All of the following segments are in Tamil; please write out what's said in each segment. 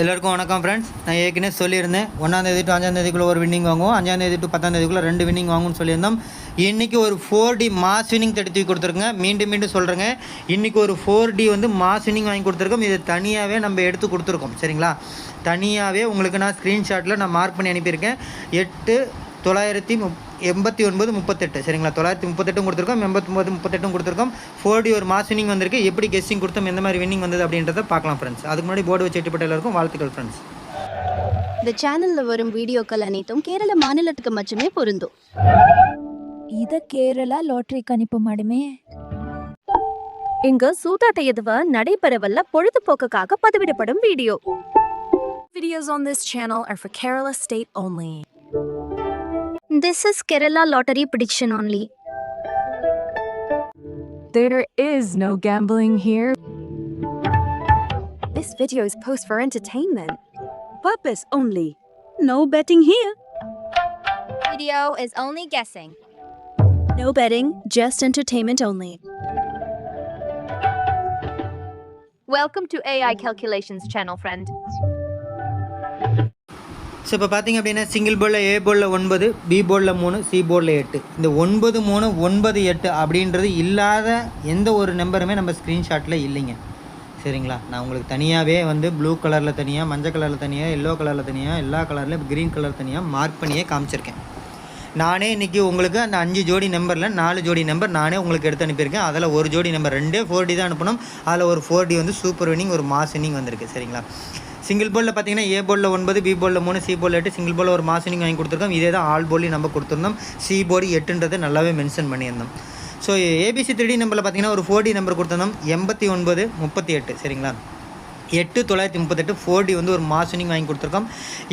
எல்லாருக்கும் வணக்கம் ஃப்ரெண்ட்ஸ் நான் ஏற்கனவே சொல்லியிருந்தேன் ஒன்றாந்தேதி டு அஞ்சாந்தேதிக்குள்ளே ஒரு வின்னிங் வாங்குவோம். அஞ்சாந்தேதி டு பத்தாந்தேதிக்குள்ளே ரெண்டு வின்னிங் வாங்கும்னு சொல்லியிருந்தோம். இன்றைக்கி ஒரு ஃபோர் டி மாஸ் வின்னிங் தடுத்து கொடுத்துருங்க மீண்டும் மீண்டும் சொல்கிறேங்க இன்றைக்கி ஒரு ஃபோர் டி வந்து மாஸ் வின்னிங் வாங்கி கொடுத்துருக்கோம். இதை தனியாகவே நம்ம எடுத்து கொடுத்துருக்கோம். சரிங்களா? தனியாகவே உங்களுக்கு நான் ஸ்க்ரீன்ஷாட்டில் நான் மார்க் பண்ணி அனுப்பியிருக்கேன். எட்டு தொள்ளாயிரத்தி முப் எண்பத்தி ஒன்பது முப்பத்தெட்டு. சரிங்களா? தொள்ளாயிரத்தி முப்பத்தெட்டும் கொடுத்துருக்கோம். எண்பத்தொம்பது முப்பத்தெட்டும் கொடுத்துருக்கோம். ஃபோர் டி ஒரு மாஸ் வின்னிங் வந்திருக்கு. எப்படி கெஸ்ஸிங் கொடுத்தோம்? எந்த மாதிரி வின்னிங் வந்தது அப்படின்றத பார்க்கலாம் ஃப்ரெண்ட்ஸ் அதுக்கு முன்னாடி போர்டு வச்சு எட்டுப்பட்ட எல்லாருக்கும் வாழ்த்துக்கள் ஃப்ரெண்ட்ஸ் இந்த சேனல்ல வரும் வீடியோக்கள் அனைத்தும் கேரள மாநிலத்துக்கு மட்டுமே பொருந்தும். இத கேரளா லாட்டரி கணிப்பு மாடுமே இங்க சூதாட்ட எதுவ நடைபெறவல்ல பொழுதுபோக்குக்காக பதிவிடப்படும் video. Videos on this channel are for Kerala state only. This is Kerala lottery prediction only. There is no gambling here. This video is post for entertainment. Purpose only. No betting here. Video is only guessing. No betting, just entertainment only. Welcome to AI Calculations channel, friend. So இப்போ பார்த்தீங்க அப்படின்னா சிங்கிள் போர்டில் ஏ போர்டில் ஒன்பது பி போர்டில் மூணு சி போர்டில் எட்டு. இந்த ஒன்பது மூணு ஒன்பது எட்டு அப்படின்றது இல்லாத எந்த ஒரு நம்பருமே நம்ம ஸ்க்ரீன்ஷாட்டில் இல்லைங்க. சரிங்களா? நான் உங்களுக்கு தனியாகவே வந்து ப்ளூ கலரில் தனியாக மஞ்சள் கலரில் தனியாக எல்லோ கலரில் தனியாக எல்லா கலர்லையும் க்ரீன் கலர் தனியாக மார்க் பண்ணியே காமிச்சிருக்கேன். நானே இன்றைக்கி உங்களுக்கு அந்த அஞ்சு ஜோடி நம்பரில் நாலு ஜோடி நம்பர் நானே உங்களுக்கு எடுத்து அனுப்பியிருக்கேன். அதில் ஒரு ஜோடி நம்பர் ரெண்டே ஃபோர் டி தான் அனுப்பணும். அதில் ஒரு ஃபோர் டி வந்து சூப்பர் வினிங் ஒரு மாஸ் வினிங் வந்திருக்கு. சரிங்களா? சிங்கிள் போர்டில் பார்த்தீங்கன்னா ஏ போலில் ஒன்பது பி போலில் மூணு சி போல் எட்டு சிங்கிள் போல் ஒரு மாஸ் வாங்கி கொடுத்துருக்கோம். இதே தான் ஆல் போலி நம்ம கொடுத்துருந்தோம். சி போடி எட்டுன்றதை நல்லாவே மென்ஷன் பண்ணியிருந்தோம். ஸோ ஏபிசி த்ரீ நம்பரில் பார்த்தீங்கன்னா ஒரு ஃபோர் டி நம்பர் கொடுத்துருந்தோம். எண்பத்தி ஒன்பது முப்பத்தி எட்டு. சரிங்களா? எட்டு தொள்ளாயிரத்தி முப்பத்தெட்டு ஃபோர் டி வந்து ஒரு மாஸ் வினிங் வாங்கி கொடுத்துருக்கோம்.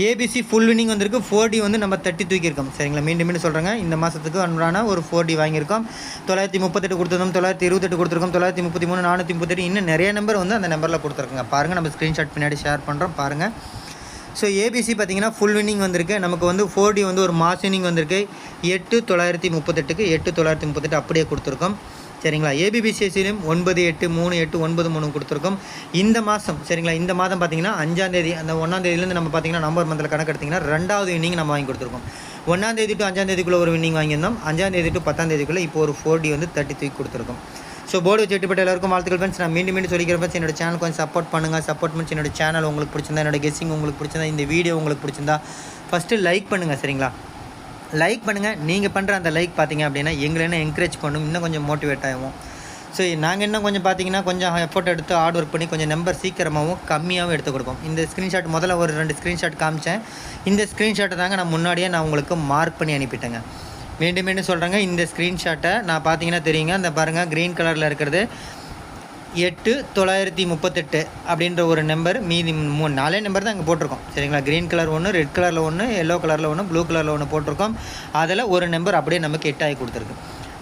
ஏபிசி ஃபுல் வினிங் வந்திருக்கு. ஃபோர் டி வந்து நம்ம தட்டி தூக்கியிருக்கோம். சரிங்களா? மீண்டும் மீண்டும் சொல்கிறேங்க இந்த மாதத்துக்கு ஒன்றான ஒரு ஃபோர் டி வாங்கியிருக்கோம். தொள்ளாயிரத்தி முப்பத்தெட்டு கொடுத்துருந்தோம். தொள்ளாயிரத்தி இருபத்தெட்டு கொடுத்துருக்கோம். தொள்ளாயிரத்தி முப்பத்தி மூணு நானூற்றி முப்பத்தெட்டு. இன்னும் நிறைய நம்பர் வந்து அந்த நம்பரில் கொடுத்துருக்குங்க. பாருங்கள் நம்ம ஸ்க்ரீன்ஷாட் பின்னாடி ஷேர் பண்ணுறோம் பாருங்கள் ஸோ ஏபிசி பார்த்தீங்கன்னா ஃபுல் வின்னிங் வந்திருக்கு. நமக்கு வந்து ஃபோர் டி வந்து ஒரு மாஸ் வின்னிங் வந்திருக்கு. எட்டு தொள்ளாயிரத்தி முப்பத்தெட்டுக்கு எட்டு தொள்ளாயிரத்தி முப்பத்தெட்டு அப்படியே கொடுத்துருக்கோம். சரிங்களா? ஏபிபிசிஎஸ்சிலையும் ஒன்பது எட்டு மூணு எட்டு ஒன்பது மூணு கொடுத்துருக்கோம். இந்த மாதம் சரிங்களா? இந்த மாதம் பார்த்தீங்கன்னா அஞ்சாந்தேதி அந்த ஒன்றாந்தேதியிலேருந்து நம்ம பார்த்தீங்கன்னா நம்பர் மந்தில் கணக்கு எடுத்திங்கன்னா ரெண்டாவது இன்னிங் நம்ம வாங்கி கொடுத்துருக்கோம். ஒன்றாந்தேதி டு அஞ்சாந்தேதிக்குள்ளே ஒரு வின்னிங் வாங்கியிருந்தோம். அஞ்சாந்தேதி டு பத்தாந்தேதிக்குள்ளே இப்போ ஒரு ஃபோர் டி வந்து தேர்ட்டி தூக்கி கொடுத்துருக்கோம். ஸோ போர்டு வச்சு எட்டுப்பட்ட எல்லாருக்கும் வாழ்த்துக்கள் ஃப்ரெண்ட்ஸ் நான் மீண்டும் மீண்டும் சொல்லிக்கிறேன் ஃப்ரெண்ட்ஸ் என்னோட சேனல் கொஞ்சம் சப்போர்ட் பண்ணுங்கள் சப்போர்ட் பண்ணி என்னோட சேனல் உங்களுக்கு பிடிச்சிருந்தா என்னோட கெஸ்ஸிங் உங்களுக்கு பிடிச்சிருந்தா இந்த வீடியோ உங்களுக்கு பிடிச்சிருந்தா ஃபஸ்ட்டு லைக் பண்ணுங்கள் சரிங்களா? லைக் பண்ணுங்கள் நீங்கள் பண்ணுற அந்த லைக் பார்த்தீங்க அப்படின்னா எங்களை என்ன என்கரேஜ் பண்ணும் இன்னும் கொஞ்சம் மோட்டிவேட் ஆகும் ஸோ நாங்கள் இன்னும் கொஞ்சம் பார்த்தீங்கன்னா கொஞ்சம் எஃபோர்ட் எடுத்து ஹார்ட் ஒர்க் பண்ணி கொஞ்சம் நம்பர் சீக்கிரமாகவும் கம்மியாகவும் எடுத்து கொடுப்போம். இந்த ஸ்க்ரீன்ஷாட் முதல்ல ஒரு ரெண்டு ஸ்க்ரீன்ஷாட் காமிச்சேன். இந்த ஸ்க்ரீன்ஷாட்டை தாங்க நான் முன்னாடியே நான் உங்களுக்கு மார்க் பண்ணி அனுப்பிட்டேங்க. மீண்டும் மீண்டும் சொல்கிறேங்க இந்த ஸ்க்ரீன்ஷாட்டை நான் பார்த்தீங்கன்னா தெரியுங்க. அந்த பாருங்கள் க்ரீன் கலரில் இருக்கிறது. எட்டு தொள்ளாயிரத்தி முப்பத்தெட்டு அப்படின்ற ஒரு நம்பர் மீதி மூணு நாலே நம்பர் தான் அங்கே போட்டிருக்கோம். சரிங்களா? க்ரீன் கலர் ஒன்று ரெட் கலரில் ஒன்று எல்லோ கலரில் ஒன்று ப்ளூ கலரில் ஒன்று போட்டிருக்கோம். அதில் ஒரு நம்பர் அப்படியே நமக்கு எட்டாகி கொடுத்துருக்கு.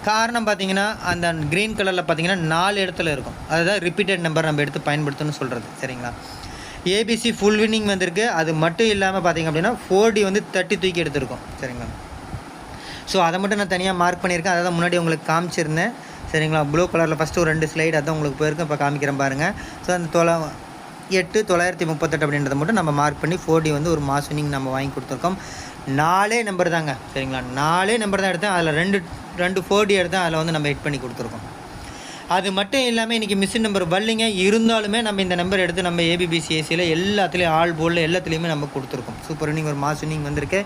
காரணம் பார்த்தீங்கன்னா அந்த க்ரீன் கலரில் பார்த்தீங்கன்னா நாலு இடத்துல இருக்கும். அதுதான் ரிப்பீட்டட் நம்பர் நம்ம எடுத்து பயன்படுத்தணும்னு சொல்கிறது சரிங்களா? ஏபிசி ஃபுல் வின்னிங் வந்திருக்கு. அது மட்டும் இல்லாமல் பார்த்தீங்க அப்படின்னா ஃபோர் டி வந்து தட்டி தூக்கி எடுத்திருக்கோம். சரிங்களா? ஸோ அதை மட்டும் நான் தனியாக மார்க் பண்ணியிருக்கேன். அதை தான் முன்னாடி உங்களுக்கு காமிச்சிருந்தேன். சரிங்களா? ப்ளூ கலரில் ஃபஸ்ட்டு ஒரு ரெண்டு ஸ்லைடு அதான் உங்களுக்கு போயிருக்கும் இப்போ காமிக்கிறேன் பாருங்கள் ஸோ அந்த தொலை எட்டு தொள்ளாயிரத்தி முப்பத்தெட்டு அப்படின்றத மட்டும் நம்ம மார்க் பண்ணி ஃபோர்டி வந்து ஒரு மாஸ் நம்ம வாங்கி கொடுத்துருக்கோம். நாலே நம்பர் தாங்க. சரிங்களா? நாலே நம்பர் தான் எடுத்தேன். அதில் ரெண்டு ரெண்டு ஃபோர் டி எடுத்தேன். அதில் வந்து நம்ம ஹிட் பண்ணி கொடுத்துருக்கோம். அது மட்டும் இல்லாமல் இன்றைக்கி மிஸ்ஸின் நம்பர் வரலிங்க. இருந்தாலுமே நம்ம இந்த நம்பர் எடுத்து நம்ம ஏபிபிசிஎஸ்சியில் எல்லாத்துலேயும் ஆல் போலில் எல்லாத்துலேயுமே நம்ம கொடுத்துருக்கோம். சூப்பர் வினிங் ஒரு மாஸ் வினிங் வந்திருக்கு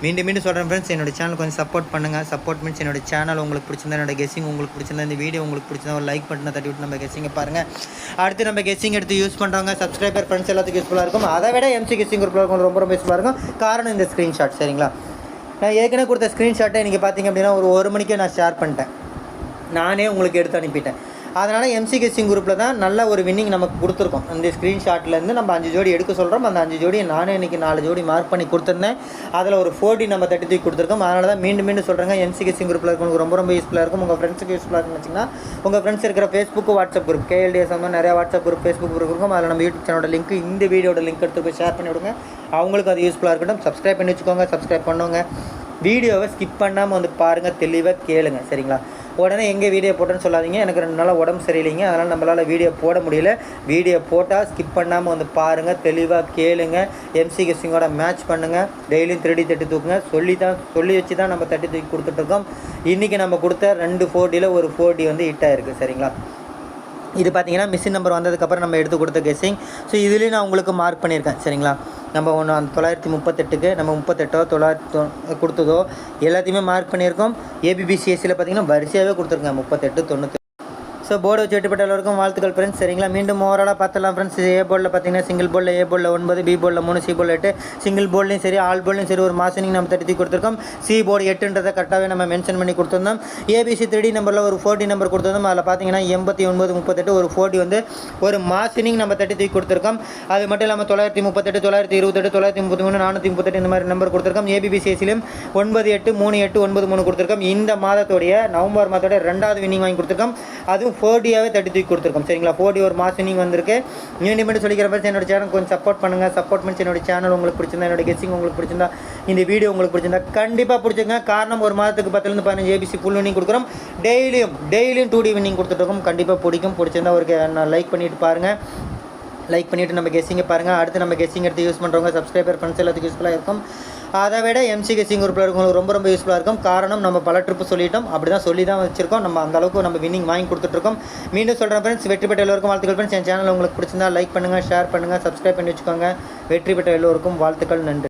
மீண்டும் மீண்டும் சொல்கிறேன் ஃப்ரெண்ட்ஸ் என்னோட சேனல் கொஞ்சம் சப்போர்ட் பண்ணுங்கள் சப்போர்ட் மீன்ஸ் என்னோட சேனல் உங்களுக்கு பிடிச்சிருந்தா என்னோட கெஸிங் உங்களுக்கு பிடிச்சிருந்தா இந்த வீடியோ உங்களுக்கு பிடிச்சிருந்தா ஒரு லைக் பட்டனை தட்டி விட்டு நம்ம கெஸ்ஸிங்கை பாருங்கள் அடுத்து நம்ம கெஸிங் எடுத்து யூஸ் பண்ணுறவங்க சப்ஸ்கிரைபர் ஃப்ரெண்ட்ஸ் எல்லாத்துக்கும் யூஸ்ஃபுல்லாக இருக்கும். அதை விட எம்சி கெஸிங் குரூப்பில் இருக்கும் ரொம்ப ரொம்ப யூஸ்ஃபுல்லாக இருக்கும். காரணம் இந்த ஸ்க்ரீன்ஷாட் சரிங்களா? நான் ஏற்கனவே கொடுத்த ஸ்க்ரீன்ஷாட்டை நீங்கள் பார்த்தீங்க அப்படின்னா ஒரு ஒரு மணிக்கே நான் ஷேர் பண்ணிட்டேன். நானே உங்களுக்கு எடுத்து அனுப்பிட்டேன். அதனால் எம்சி கெஸ்டிங் குரூப்பில் தான் நல்ல ஒரு வின்னிங் நமக்கு கொடுத்துருக்கோம். அந்த ஸ்க்ரீன்ஷாட்லேருந்து நம்ம அஞ்சு ஜோடி எடுக்க சொல்கிறோம் அந்த அஞ்சு ஜோடியை நானே இன்றைக்கி நாலு ஜோடி மார்க் பண்ணி கொடுத்துருந்தேன். அதில் ஒரு ஃபோர்டி நம்ம தட்டி தூக்கி கொடுத்துருக்கோம். அதனால தான் மீண்டும் மீண்டும் சொல்கிறேங்க எம்சி கெஸ்டிங் குரூப்பில் இருக்கவங்களுக்கு ரொம்ப ரொம்ப யூஸ்ஃபுல்லாக இருக்கும். உங்கள் ஃப்ரெண்ட்ஸுக்கு யூஸ்ஃபுல்லாக இருக்குன்னு வச்சிங்கன்னா உங்கள் ஃப்ரெண்ட்ஸ் இருக்கிற ஃபேஸ்புக்கு வாட்ஸ்அப் குரூப் கேஎல்டிஎஸ் வந்து நிறையா வாட்ஸ்அப் குரூப் ஃபேஸ்புக் குரூப் இருக்கும். அதில் நம்ம யூடியூப் சேனலோட லிங்க் இந்த வீடியோட லிங்க் எடுத்து போய் ஷேர் பண்ணி விடுங்க. அவங்களுக்கு அது யூஸ்ஃபுல்லாக இருக்கட்டும். சப்ஸ்கிரைப் பண்ணி வச்சுக்கோங்க சப்ஸ்கிரைப் பண்ணுங்க. வீடியோவை ஸ்கிப் பண்ணாமல் வந்து பாருங்கள் தெளிவாக கேளுங்க. சரிங்களா? உடனே எங்கே வீடியோ போட்டேன்னு சொல்லாதீங்க. எனக்கு ரெண்டு நாளாக உடம்பு சரியில்லைங்க. அதனால் நம்மளால் வீடியோ போட முடியல. வீடியோ போட்டால் ஸ்கிப் பண்ணாமல் வந்து பாருங்கள் தெளிவாக கேளுங்க. எம்சி கெஸ்டிங்கோட மேட்ச் பண்ணுங்கள் டெய்லியும் திருடி தட்டி தூக்குங்க. சொல்லி தான் சொல்லி வச்சு தான் நம்ம தட்டி தூக்கி கொடுத்துட்ருக்கோம். இன்றைக்கி நம்ம கொடுத்த ரெண்டு ஃபோர்ட்டியில் ஒரு ஃபோர்ட்டி வந்து ஹிட் சரிங்களா? இது பார்த்தீங்கன்னா மிஷின் நம்பர் வந்ததுக்கப்புறம் நம்ம எடுத்து கொடுத்த கெஸ்ஸிங் ஸோ இதுலேயும் நான் உங்களுக்கு மார்க் பண்ணியிருக்கேன். சரிங்களா? நம்ம ஒன்று அந்த தொள்ளாயிரத்தி முப்பத்தெட்டுக்கு நம்ம முப்பத்தெட்டோ தொள்ளாயிரத்தி கொடுத்ததோ எல்லாத்தையுமே மார்க் பண்ணியிருக்கோம். ஏபிபிசிஎஸ்சியில் பார்த்தீங்கன்னா வரிசையாகவே கொடுத்துருக்காங்க. முப்பத்தெட்டு தொண்ணூற்றி ஸோ போர்டு வச்சு வெட்டிப்பட்ட எல்லோருக்கும் வாழ்த்துக்கள் ஃப்ரெண்ட்ஸ் சரிங்களா? மீண்டும் ஓவராலாக பார்த்தலாம் ஃப்ரெண்ட்ஸ் ஏ போர்டில் பார்த்தீங்கன்னா சிங்கிள் போர்டில் ஏ போர்டில் ஒன்பது பி போர்டில் மூணு சி போர்டில் எட்டு. சிங்கிள் போர்ட்லையும் சரி ஆல் போர்ட்லையும் சரி ஒரு மாசனிங் நம்ம தட்டி கொடுத்துருக்கோம். சி போர்டு எட்டுன்றதை கரெக்டாகவே நம்ம மென்ஷன் பண்ணி கொடுத்துருந்தோம். ஏபிசி த்ரீ நம்பரில் ஒரு ஃபோர்டி நம்பர் கொடுத்துருந்தோம். அதில் பார்த்தீங்கன்னா எண்பத்தி ஒன்பது முப்பத்தெட்டு ஒரு ஃபோர்டி வந்து ஒரு மாசனிங் நம்ம தட்டி தூக்கி கொடுத்துருக்கோம். அது மட்டும் இல்லாமல் தொள்ளாயிரத்தி முப்பத்தெட்டு தொள்ளாயிரத்தி இருபத்தெட்டு தொள்ளாயிரத்தி முப்பத்தி மூணு நானூற்றி முப்பத்தெட்டு இந்த மாதிரி நம்பர் கொடுத்துருக்கோம். ஏபிபிசிஎஸ்சிலும் ஒன்பது எட்டு மூணு எட்டு ஒன்பது மூணு கொடுத்துருக்கோம். இந்த மாதத்துடைய நவம்பர் மாதத்தோட ரெண்டாவது வின்னிங் வாங்கி கொடுத்துருக்கோம். அதுவும் ஃபோர்டியாகவே தட்டி தூக்கி கொடுத்துருக்கோம். சரிங்களா? ஃபோர்டி ஒரு மாதம் நீங்கள் வந்திருக்கு. மீண்டும் மீண்டும் சொல்லிக்கிற மாதிரி என்னோட சேனல் கொஞ்சம் சப்போர்ட் பண்ணுங்கள் சப்போர்ட் பண்ணி என்னோட சேனல் உங்களுக்கு பிடிச்சிருந்தா என்னோட கெஸ்ஸிங் உங்களுக்கு பிடிச்சிருந்தா இந்த வீடியோ உங்களுக்கு பிடிச்சிருந்தா கண்டிப்பாக பிடிச்சிங்க காரணம் ஒரு மாதத்துக்கு பத்துலேருந்து பதினஞ்சு ஏபிசி ஃபுல் வினிங் கொடுக்குறோம். டெய்லியும் டெய்லியும் டூ டி வினிங் கொடுத்துட்ருக்கோம். கண்டிப்பாக பிடிக்கும். பிடிச்சிருந்தா ஒரு லைக் பண்ணிட்டு பாருங்கள் லைக் பண்ணிவிட்டு நம்ம கெஸ்ஸிங்கை பாருங்கள் அடுத்து நம்ம கெஸ்ஸிங் எடுத்து யூஸ் பண்ணுறவங்க சப்ஸ்கிரைபர் ஃப்ரெண்ட்ஸ் எல்லாத்துக்கும் யூஸ்ஃபுல்லாக இருக்கும். அதை விட எம்சிகே சிங் குரூப்பில் இருக்கவங்களுக்கு ரொம்ப ரொம்ப யூஸ்ஃபுல்லாக இருக்கும். காரணம் நம்ம பல ட்ரிப்பு சொல்லிட்டோம். அப்படி தான் சொல்லி தான் வச்சிருக்கோம். நம்ம அந்த அளவுக்கு நம்ம வின்னிங் வாங்கி கொடுத்துட்ருக்கோம். மீண்டும் சொல்கிறேன் ஃப்ரெண்ட்ஸ் வெற்றி பெற்ற எல்லோருக்கும் வாழ்த்துக்கள் ஃப்ரெண்ட்ஸ் என் சேனல் உங்களுக்கு பிடிச்சிருந்தா லைக் பண்ணுங்கள் ஷேர் பண்ணுங்கள் சப்ஸ்கிரைப் பண்ணி வச்சுக்கோங்க. வெற்றி பெற்ற எல்லோருக்கும் வாழ்த்துக்கள் நன்றி.